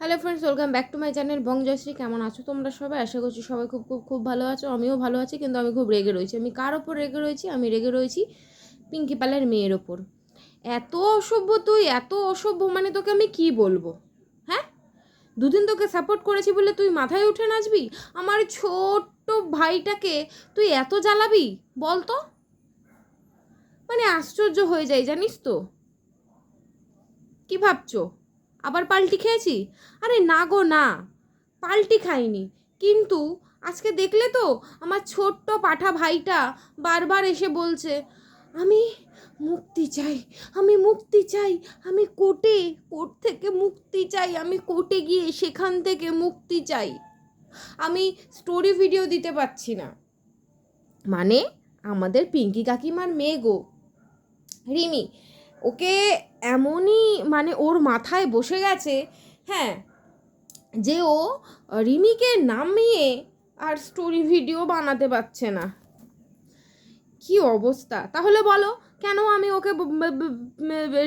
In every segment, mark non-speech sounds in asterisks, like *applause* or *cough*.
Hello friends welcome back to my channel bong Joyshree কেমন আছো তোমরা সবাই? আশা করছি সবাই খুব খুব খুব ভালো আছো। আমিও ভালো আছি, কিন্তু আমি খুব রেগে রয়েছি। আমি কার ওপর রেগে রয়েছি? আমি রেগে রয়েছি পিঙ্কি পালের মেয়ের ওপর। এত অসভ্য তুই, এত অসভ্য মানে তোকে আমি কি বলব? হ্যাঁ? দুদিন তোকে সাপোর্ট করেছি বলে তুই মাথায় উঠে নাচবি? আমার ছোট্ট ভাইটাকে তুই এত জ্বালাবি? বল তো মানে আশ্চর্য হয়ে যায় জানিস তো? কি ভাবছ? আবার পাল্টি খেয়েছি? আরে না গো, না। পাল্টি খাইনি। কিন্তু আজকে দেখলে তো আমার ছোট্ট পাঠা ভাইটা বারবার এসে বলছে, আমি মুক্তি চাই, আমি মুক্তি চাই, আমি কোর্টে, কোর্ট থেকে মুক্তি চাই, আমি কোর্টে গিয়ে সেখান থেকে মুক্তি চাই। আমি স্টোরি ভিডিও দিতে পারছি না। মানে আমাদের পিঙ্কি কাকিমার মেয়ে গো। রিমি ওকে এমনই মানে ওর মাথায় বসে গেছে হ্যাঁ যে ও রিমিকে নামিয়ে আর স্টোরি ভিডিও বানাতে পারছে না। কি অবস্থা? তাহলে বলো, কেন আমি ওকে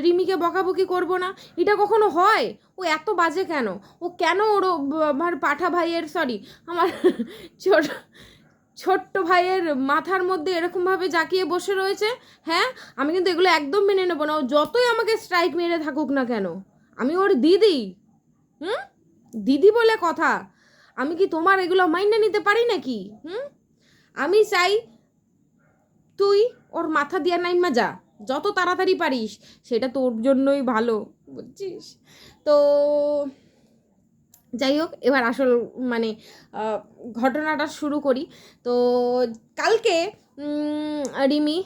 রিমিকে বকাবকি করব না? এটা কখনো হয়? ও এত বাজে কেন? ও কেন ওর আমার পাঠা ভাইয়ের সরি আমার *laughs* ছোট ছোট্ট ভাইয়ের মাথার মধ্যে এরকমভাবে জাকিয়ে বসে রয়েছে হ্যাঁ? আমি কিন্তু এগুলো একদম মেনে নেব না। ও যতই আমাকে স্ট্রাইক মেরে থাকুক না কেন, আমি ওর দিদি, হুম? দিদি বলে কথা। আমি কি তোমার এগুলো মাইনে নিতে পারি নাকি, হুম? আমি চাই তুই ওর মাথা দিয়ে নাইমা যা, যত তাড়াতাড়ি পারিস, সেটা তোর জন্যই ভালো, বুঝছিস? তো যাই হোক, এবার আসল মানে ঘটনাটা শুরু করি। তো কালকে রিমি,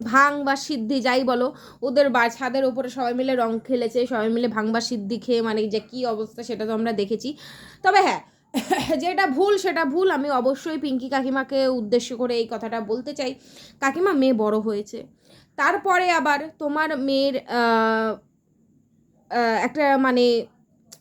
ভাং বা সিদ্ধি যাই বলো, ওদের বা, ছাদের ওপরে সবাই মিলে রং খেলেছে, সবাই মিলে ভাং বা সিদ্ধি খেয়ে মানে যে কী অবস্থা সেটা তো আমরা দেখেছি। তবে হ্যাঁ *laughs* যেটা ভুল সেটা ভুল, আমি অবশ্যই পিঙ্কি কাকিমাকে উদ্দেশ্য করে এই কথাটা বলতে চাই। কাকিমা মেয়ে বড় হয়েছে। তারপরে আবার তোমার মেয়ের একটা মানে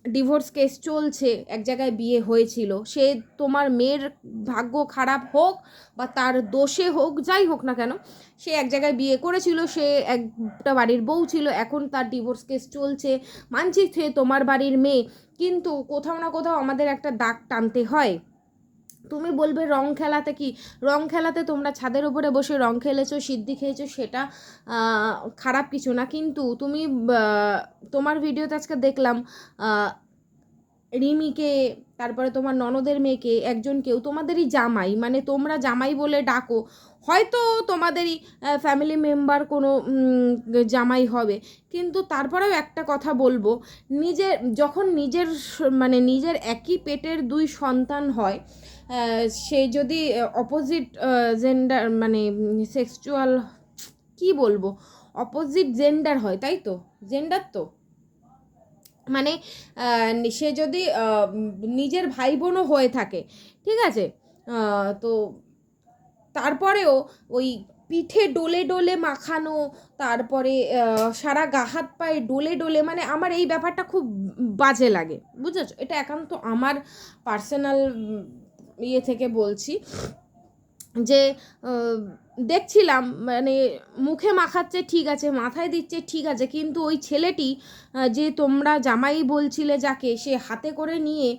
ডিভোর্স কেস চলছে, এক জায়গায় বিয়ে হয়েছিল, সে তোমার মেয়ের ভাগ্য খারাপ হোক বা তার দোষে হোক, যাই হোক না কেন, সে এক জায়গায় বিয়ে করেছিল, সে একটা বাড়ির বউ ছিল, এখন তার ডিভোর্স কেস চলছে, মানছি সে তোমার বাড়ির মেয়ে, কিন্তু কোথাও না কোথাও আমাদের একটা দাগ টানতে হয়। তুমি বলবে রং খেলাতে কি? রং খেলাতে তোমরা ছাদের উপরে বসে রং খেলেছো, সিদ্ধি খেয়েছো, সেটা খারাপ কিছু না। কিন্তু তুমি তোমার ভিডিওতে আজকে দেখলাম রিমিকে, তারপরে তোমার ননদের মেয়েকে একজন কেউ তোমাদেরই জামাই মানে তোমরা জামাই বলে ডাকো, হয়তো তোমাদেরই ফ্যামিলি মেম্বার কোনো জামাই হবে। কিন্তু তারপরেও একটা কথা বলব, নিজের, যখন নিজের মানে নিজের একই পেটের দুই সন্তান হয় সে যদি অপোজিট জেন্ডার মানে সেক্সুয়াল কি বলব? অপোজিট জেন্ডার হয়, তাই তো? জেন্ডার তো? মানে সে যদি নিজের ভাই বোনও হয়ে থাকে, ঠিক আছে? তো তারপরেও ওই পিঠে ডোলে ডোলে মাখানো, তারপরে সারা গা হাত পায়ে ডোলে ডোলে মানে আমার এই ব্যাপারটা খুব বাজে লাগে, বুঝেছ? এটা একান্ত আমার পার্সোনাল ইয়ে থেকে বলছি যে দেখছিলাম মানে মুখে মাখাচ্ছে, ঠিক আছে, মাথায় দিচ্ছে, ঠিক আছে, কিন্তু ওই ছেলেটি যে তোমরা জামাই বলছিলে যাকে, সে হাতে করে নিয়ে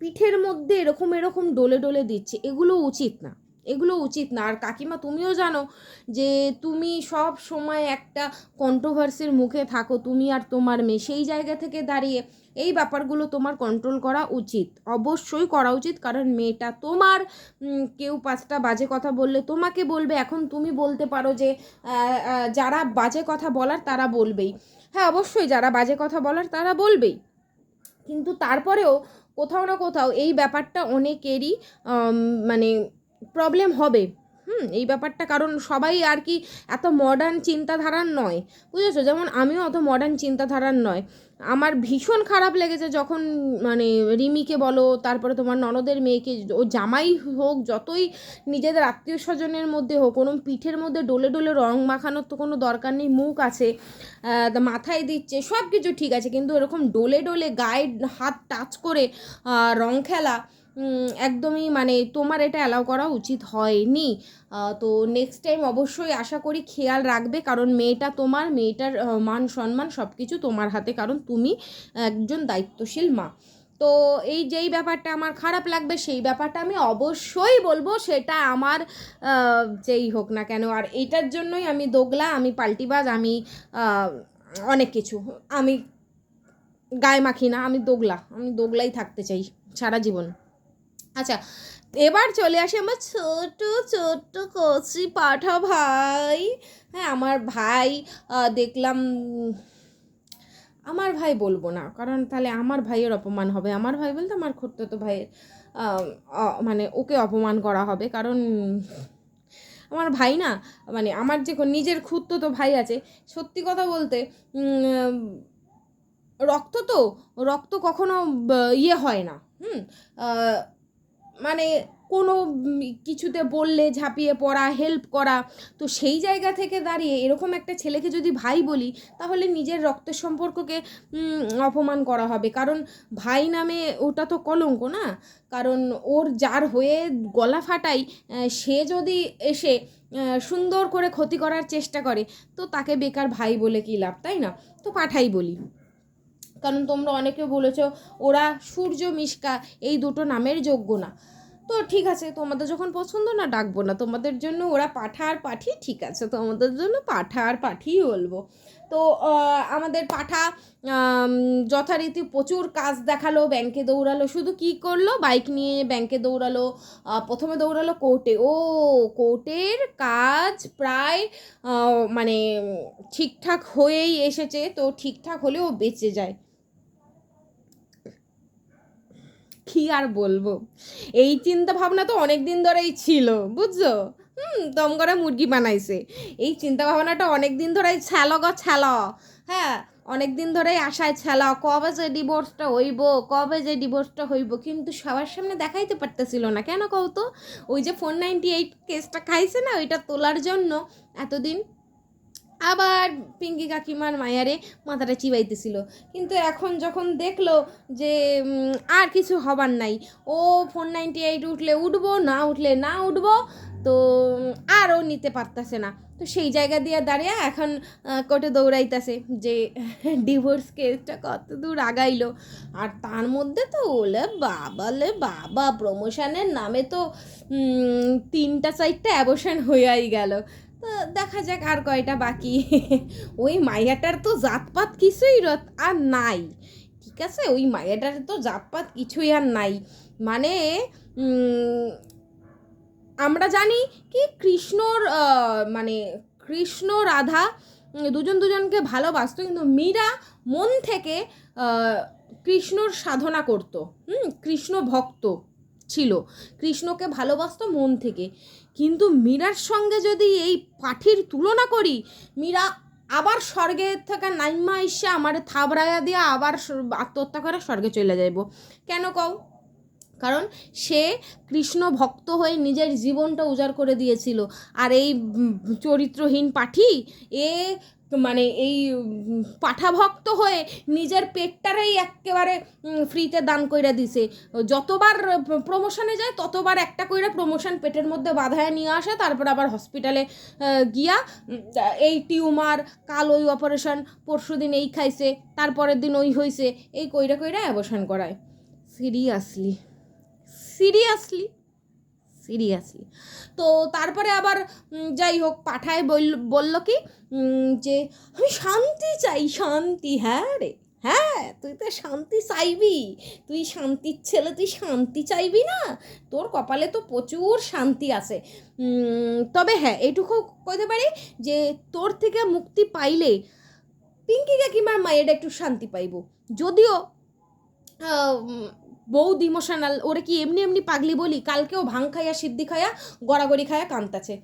পিঠের মধ্যে এরকম এরকম ডলে ডলে দিচ্ছে, এগুলো উচিত না। এগুলো উচিত না। আর কাকিমা, তুমিও জানো যে তুমি সব সময় একটা কন্ট্রোভার্সির মুখে থাকো। তুমি আর তোমার মেয়ে সেই জায়গা থেকে দাঁড়িয়ে এই ব্যাপারগুলো তোমার কন্ট্রোল করা উচিত। অবশ্যই করা উচিত। কারণ মেয়েটা তোমার কেউ পাঁচটা বাজে কথা বললে তোমাকে বলবে। এখন তুমি বলতে পারো যে যারা বাজে কথা বলার তারা বলবেই। হ্যাঁ অবশ্যই যারা বাজে কথা বলার তারা বলবেই। কিন্তু তারপরেও কোথাও না কোথাও এই ব্যাপারটা অনেকেরই মানে প্রবলেম হবে। হুম, এই ব্যাপারটা কারণ সবাই আর কি এত মডার্ন চিন্তাধারার নয়, বুঝেছ? যেমন আমিও অত মডার্ন চিন্তাধারার নয়। আমার ভীষণ খারাপ লেগেছে যখন মানে রিমিকে বলো, তারপরে তোমার ননদের মেয়েকে, ও জামাই হোক, যতই নিজেদের আত্মীয় স্বজনের মধ্যে হোক, কোনো পিঠের মধ্যে ডোলে ডোলে রং মাখানোর তো কোনো দরকার নেই, মুখ আছে মাথায় দিচ্ছে সব কিছু ঠিক আছে, কিন্তু এরকম ডোলে ডোলে গায়ে হাত টাচ করে রং খেলা একদমই মানে তোমার এটা অ্যালাউ করা উচিত হয়নি। তো নেক্সট টাইম অবশ্যই আশা করি খেয়াল রাখবে, কারণ মেয়েটা তোমার, মেয়েটার মান, সম্মান সব কিছু তোমার হাতে, কারণ তুমি একজন দায়িত্বশীল মা। তো এই যেই ব্যাপারটা আমার খারাপ লাগবে, সেই ব্যাপারটা আমি অবশ্যই বলব, সেটা আমার যেই হোক না কেন, আর এইটার জন্যই আমি দোগলা, আমি পাল্টিবাজ, আমি অনেক কিছু, আমি গায়ে মাখি না, আমি দোগলা, আমি দোগলাই থাকতে চাই সারা জীবন। আচ্ছা এবার চলে আসে আমার ছোট ছোট কচি পাঠা ভাই। হ্যাঁ আমার ভাই দেখলাম, আমার ভাই বলব না, কারণ তাহলে আমার ভাইয়ের অপমান হবে। আমার ভাই বলতে আমার খুঁড়তো ভাইয়ের মানে ওকে অপমান করা হবে, কারণ আমার ভাই না মানে আমার যে নিজের খুঁড়তো তো ভাই আছে, সত্যি কথা বলতে রক্ত তো, রক্ত কখনো ইয়ে হয় না, হুম? মানে কোনো কিছুতে বললে, ঝাঁপিয়ে পড়া হেল্প করা, তো সেই জায়গা থেকে দাঁড়িয়ে এরকম একটা ছেলেকে যদি ভাই বলি, তাহলে নিজের রক্তের সম্পর্ককে অপমান করা হবে। কারণ ভাই নামে ওটা তো কলঙ্ক না? কারণ ওর যার হয়ে গলা ফাটাই সে যদি এসে সুন্দর করে ক্ষতি করার চেষ্টা করে, তো তাকে বেকার ভাই বলে কী লাভ, তাই না? তো পাঠাই বলি। কারণ তোমরা অনেকে বলেছ, ওরা সূর্য মিশকা, এই দুটো নামের যোগ্য না। তো ঠিক আছে, তোমাদের যখন পছন্দ না, ডাকবো না। তোমাদের জন্য ওরা পাঠা আর পাঠি, ঠিক আছে। তোমাদের জন্য পাঠা আর পাঠিই বলব। তো আমাদের পাঠা যথারীতি প্রচুর কাজ দেখাল, ব্যাংকে দৌড়ালো। শুধু কি করল? বাইক নিয়ে ব্যাংকে দৌড়ালো প্রথমে দৌড়ালো কোর্টে। ও, কোর্টের কাজ প্রায় মানে ঠিকঠাক হয়েই এসেছে। তো ঠিকঠাক হলেও বেঁচে যায়। কি আর বলব? এই চিন্তা ভাবনা তো অনেক দিন ধরেই ছিল, বুঝছ? হুম, দম করে মুরগি বানাইছে। এই চিন্তা ভাবনাটা অনেক দিন ধরেই ছিল গো, ছিল। হ্যাঁ অনেক দিন ধরেই আশায় ছিল, কবে যে ডিভোর্সটা হইব, কবে যে ডিভোর্সটা হইব, কিন্তু সবার সামনে দেখাইতে পারতেছিল না। কেন কও তো? ওই যে ফোর নাইনটি এইট কেসটা খাইছে না, ওইটা তোলার জন্য এতদিন আবার পিঙ্কি কাকিমার মায়ারে মাথাটা চিবাইতেছিল। কিন্তু এখন যখন দেখল যে আর কিছু হবার নাই ও ফোর নাইনটি এইট উঠলে উঠবো না উঠলে না উঠবো তো উম, আর ও নিতে পারতাছে না। তো সেই জায়গা দিয়ে দাঁড়িয়ে এখন কোর্টে দৌড়াইতেছে যে ডিভোর্স কেসটা কত দূর আগাইলো। আর তার মধ্যে তো ওলে বাবালে বাবা প্রমোশনের নামে তো তিনটা চারটা অ্যাবর্শন হইয়াই গেল। দেখা যাক আর কয়টা বাকি। *laughs* ওই মাইয়াটার তো জাতপাত কিছুই রত- আর নাই। ঠিক আছে, ওই মাইয়াটার তো জাতপাত কিছুই আর নাই। মানে আমরা জানি কি কৃষ্ণর মানে কৃষ্ণ, রাধা দুজন দুজনকে ভালোবাসতো, কিন্তু মীরা মন থেকে কৃষ্ণর সাধনা করত। হুম, কৃষ্ণ ভক্ত ছিল। কৃষ্ণকে ভালোবাসতো মন থেকে। কিন্তু মীরার সঙ্গে যদি এই পাঠির তুলনা করি, মীরা আবার স্বর্গে থাকা নাইমা এসে আমার থাবড়াইয়া দিয়ে আবার আত্মহত্যা করে স্বর্গে চলে যাইব। কেন কও? কারণ সে কৃষ্ণ ভক্ত হয়ে নিজের জীবনটা উজাড় করে দিয়েছিল। আর এই চরিত্রহীন পাঠি, এ মানে এই উম, পাঠা ভক্ত হয়ে নিজের পেটটারেই একেবারে ফ্রিতে দান কইরা দিছে। যতবার প্রমোশনে যায় ততবার একটা কইরা প্রমোশন পেটের মধ্যে বাধায় নিয়ে আসে তারপর আবার হসপিটালে গিয়া এই টিউমার কাল ওই অপারেশন পরশু দিন এই খাইছে তারপরের দিন ওই হইছে এই কইরা কইরা অ্যাবর্শন করায়। Seriously seriously seriously. তো তারপরে আবার যাই হোক, পাঠায় বলল বলল কি যে, আমি শান্তি চাই, শান্তি হ্যাঁ রে হ্যাঁ তুই তো শান্তি চাইবি, তুই শান্তির ছেলে, তুই শান্তি চাইবি না, তোর কপালে তো প্রচুর শান্তি আছে। তবে হ্যাঁ এইটুকু কইতে পারি যে, তোর থেকে মুক্তি পাইলে পিঙ্কি কাকিমার মায়েরা একটু শান্তি পাইব। যদিও বহুত ইমোশনাল ওরে কি এমনি এমনি পাগলি বলি? কালকেও ভাং খাইয়া, সিদ্ধি খাইয়া, গড়াগড়ি খাইয়া কান্তাছে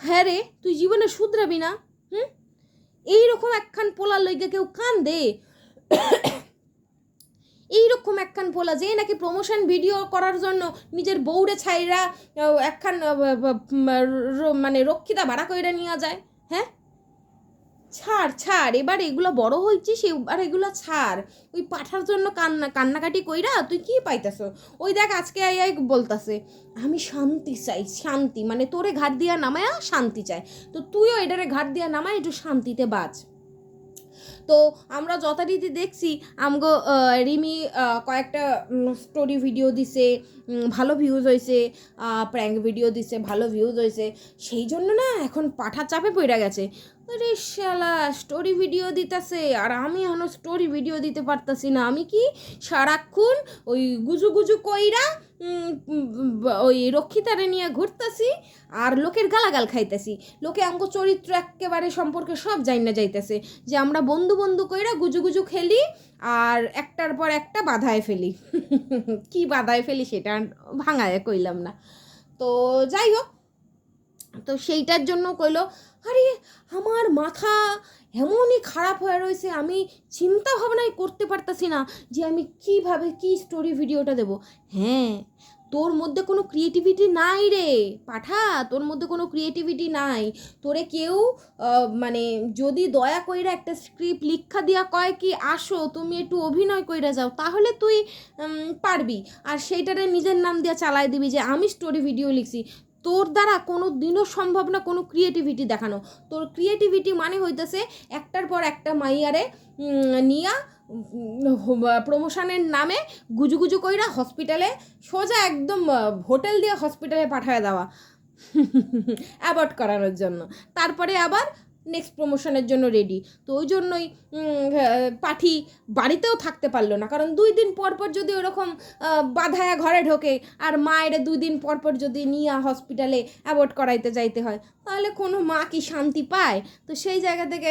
হ্যাঁ রে, তুই জীবনে শুধরাবি না, হুম? এইরকম একখান পোলার লইগে কেউ কান দে এইরকম একখান পোলা যে নাকি প্রমোশন ভিডিও করার জন্য নিজের বউরে ছাইরা একখান মানে রক্ষিতা ভাড়া কইরা নিয়ে যায় হ্যাঁ? ছাড় ছাড়, এবার এগুলো বড় হয়েছিস, এবার এগুলো ছাড়। ওই পাঠার জন্য কান্না, কান্নাকাটি কইরা তুই কি পাইতাস ওই দেখ আজকে আই আই বলতাছে, আমি শান্তি চাই, শান্তি মানে তোরে ঘাট দিয়া নামায়া শান্তি চাই। তো তুইও এটারে ঘাট দিয়া নামায়, একটু শান্তিতে বাঁচ। তো আমরা যথারীতি দেখছি, আমগো রিমি কয়েকটা স্টোরি ভিডিও দিছে ভালো ভিউজ হয়েছে প্র্যাঙ্ক ভিডিও দিছে, ভালো ভিউজ হয়েছে সেই জন্য না এখন পাঠা চাপে পড়ে গেছে। শালা স্টোরি ভিডিও দিতেছে। আর আমি এখনও স্টোরি ভিডিও দিতে পারতাছি না। আমি কি সারাক্ষণ ওই গুজু গুজু কইরা ওই রক্ষিতারে নিয়ে ঘুরতাছি আর লোকের গালাগাল খাইতেছি। লোকে অঙ্ক চরিত্র একেবারে সম্পর্কে সব যাই না যাইতেছে যে আমরা বন্ধু বন্ধু কইরা গুজু গুজু খেলি আর একটার পর একটা বাধায় ফেলি। *laughs* কি বাধায় ফেলি সেটা ভাঙায় কইলাম না। তো যাই হোক তো সেইটার জন্য কইলো, আরে, আমার মাথা এমনই খারাপ হয়ে রয়েছে আমি চিন্তা ভাবনাই করতে পারতাছি না যে আমি কীভাবে কি স্টোরি ভিডিওটা দেব। হ্যাঁ তোর মধ্যে কোনো ক্রিয়েটিভিটি নাই রে, পাঠা, তোর মধ্যে কোনো ক্রিয়েটিভিটি নাই। তোরে কেউ মানে যদি দয়া কইরা একটা স্ক্রিপ্ট লিখা দিয়া কয় কি, আসো, তুমি একটু অভিনয় কইরা যাও, তাহলে তুই পারবি। আর সেইটারে নিজের নাম দিয়া চালাই দিবি যে, আমি স্টোরি ভিডিও লিখছি। তোর দ্বারা কোনো দিনও সম্ভব না কোনো ক্রিয়েটিভিটি দেখানো। তোর ক্রিয়েটিভিটি মানে হইতেছে একটার পর একটা মাইয়ারে নিয়া প্রমোশনের নামে গুজু গুজু কইরা হসপিটালে সোজা একদম হোটেল দিয়ে হসপিটালে পাঠায় দেওয়া। *laughs* অ্যাবর্ট করানোর জন্য। তারপরে আবার নেক্সট প্রমোশনের জন্য রেডি তো ওই জন্যই পাঠি বাড়িতেও থাকতে পারল না। কারণ দুই দিন পর পর যদি ওরকম বাধায়া ঘরে ঢোকে, আর মায়ের দুই দিন পর পর যদি নিয়ে হসপিটালে অ্যাবর্ট করাইতে যাইতে হয়, তাহলে কোনো মা কি শান্তি পায়? তো সেই জায়গা থেকে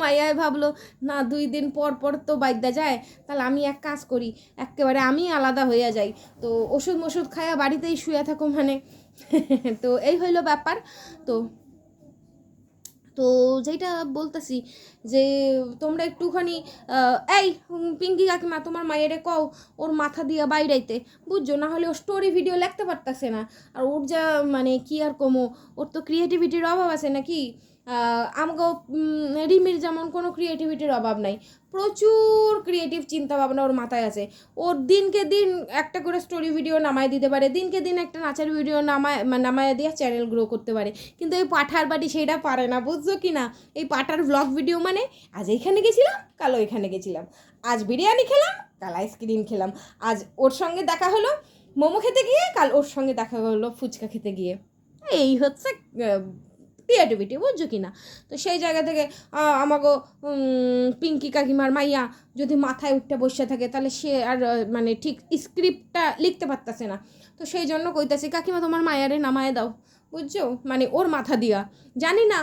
মাইয়ায় ভাবলো, না, দুই দিন পর পর তো বাইদ্যা যায়, তাহলে আমি এক কাজ করি একেবারে আমি আলাদা হইয়া যাই। তো ওষুধ মষুধ খায়া বাড়িতেই শুয়ে থাকো মানে। *laughs* তো এই হইল ব্যাপার। তো তো যেটা বলতেছি যে তোমরা একটুখানি এই পিঙ্কি কাকিমা তোমার মায়েরে কও ওর মাথা দিয়ে বাইরাইতে, বুঝছ? না হলে ও স্টোরি ভিডিও লিখতে পারতাছে না। আর ওর যা মানে কি আর কমো, ওর তো ক্রিয়েটিভিটির অভাব আছে নাকি? আমগো রিমির যেমন কোনো ক্রিয়েটিভিটির অভাব নাই, প্রচুর ক্রিয়েটিভ চিন্তা ভাবনা ওর মাথায় আছে। ওর দিনকে দিন একটা করে স্টোরি ভিডিও নামায় দিতে পারে, দিনকে দিন একটা নাচের ভিডিও নামায় নামায় দিয়ে চ্যানেল গ্রো করতে পারে। কিন্তু এই পাঠার বাড়ি সেইটা পারে না, বুঝছ কি না? এই পাঠার ব্লগ ভিডিও মানে আজ এইখানে গেছিলাম, কাল ওইখানে গেছিলাম। আজ বিরিয়ানি খেলাম, কাল আইসক্রিম খেলাম। আজ ওর সঙ্গে দেখা হলো, মোমো খেতে গিয়ে, কাল ওর সঙ্গে দেখা হলো ফুচকা খেতে গিয়ে। এই হচ্ছে ক্রিয়েটিভিটি বুঝছ কি না? তো সেই জায়গা থেকে আমাগো পিঙ্কি কাকিমার মাইয়া যদি মাথায় উঠতে বসে থাকে তাহলে সে আর মানে ঠিক স্ক্রিপ্টটা লিখতে পারতেছে না। তো সেই জন্য কইতাছি কাকিমা তোমার মায়ারে নামায় দাও। বুঝছ? মানে ওর মাথা দিয়া। জানি না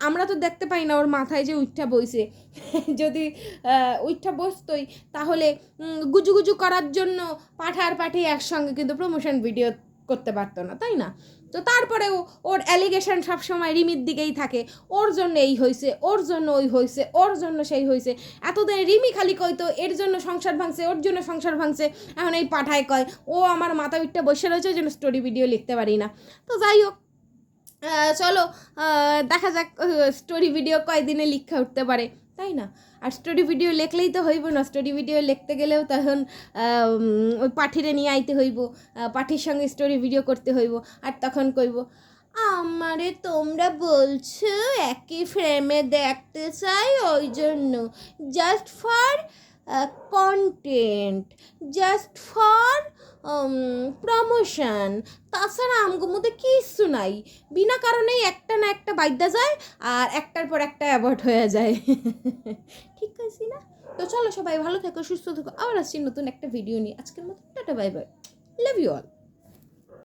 আমরা তো দেখতে পাই না ওর মাথায় যে উইঠটা বইছে। *laughs* যদি আহ, উইঠটা বসতই তাহলে গুজু গুজু করার জন্য পাঠার পাঠে একসঙ্গে কিন্তু প্রমোশন ভিডিও করতে পারতো না তাই না? তো তারপরেও ওর অ্যালিগেশন সবসময় রিমির দিকেই থাকে। ওর জন্য এই হয়েছে ওর জন্য ওই হয়েছে ওর জন্য সেই হয়েছে এতদিন রিমি খালি কইতো এর জন্য সংসার ভাঙছে, ওর জন্য সংসার ভাঙছে। এখন এই পাঠায় কয়, ও আমার মাথা বিটটা বসে রয়েছে, ওই জন্য স্টোরি ভিডিও লিখতে পারি না। তো যাই হোক চলো দেখা যাক স্টোরি ভিডিও কয়দিনে লিখা উঠতে পারে। তাই না? আর স্টোরি ভিডিও লেখলেই তো হইব না। স্টোরি ভিডিও লিখতে গেলেও তখন ওই পাঠিরে নিয়ে আইতে হইব। পাঠির সঙ্গে স্টোরি ভিডিও করতে হইব। আর তখন কইব, আমারে তোমরা বলছো একই ফ্রেমে দেখতে চাই? ওই জন্য just for content just for promotion তাছাড়া আমগো মধ্যে কিচ্ছু নাই। বিনা কারণেই একটা না একটা বাইদ্যা যায় আর একটার পর একটা অ্যাভয়েড হয়ে যায়। *laughs* ঠিক আছে না? তো চলো সবাই ভালো থেকো, সুস্থ থেকো। আবার আসছি নতুন একটা ভিডিও নিয়ে। আজকের মতো tata, bye bye. Love you all